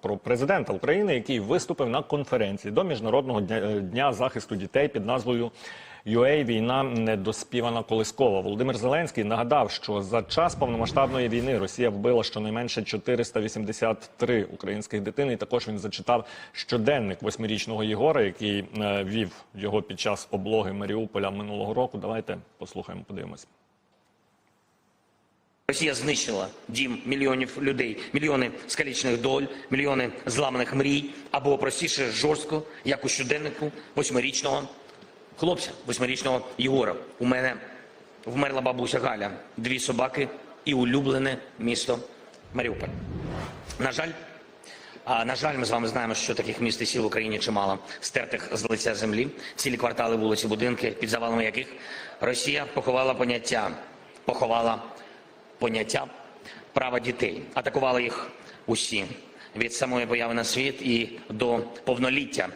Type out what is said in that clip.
про президента України, який виступив на конференції до міжнародного дня, е, дня захисту дітей під назвою UA війна недоспівана колискова. Володимир Зеленський нагадав, що за час повномасштабної війни Росія вбила щонайменше 483 українських дитин. І також він зачитав щоденник восьмирічного Єгора, який е, вів його під час облоги Маріуполя минулого року. Давайте послухаємо, подивимось. Росія знищила дім мільйонів людей, мільйони скалічених доль, мільйони зламаних мрій, або простіше жорстко, як у щоденнику восьмирічного хлопця, восьмирічного Єгора. У мене вмерла бабуся Галя, дві собаки і улюблене місто Маріуполь. На жаль, а, на жаль, ми з вами знаємо, що таких міст і сіл в Україні чимало, стертих з лиця землі, цілі квартали, вулиці, будинки, під завалами яких Росія поховала поняття, поховала поняття права дітей, Атакували їх усі від самої появи на світ і до повноліття.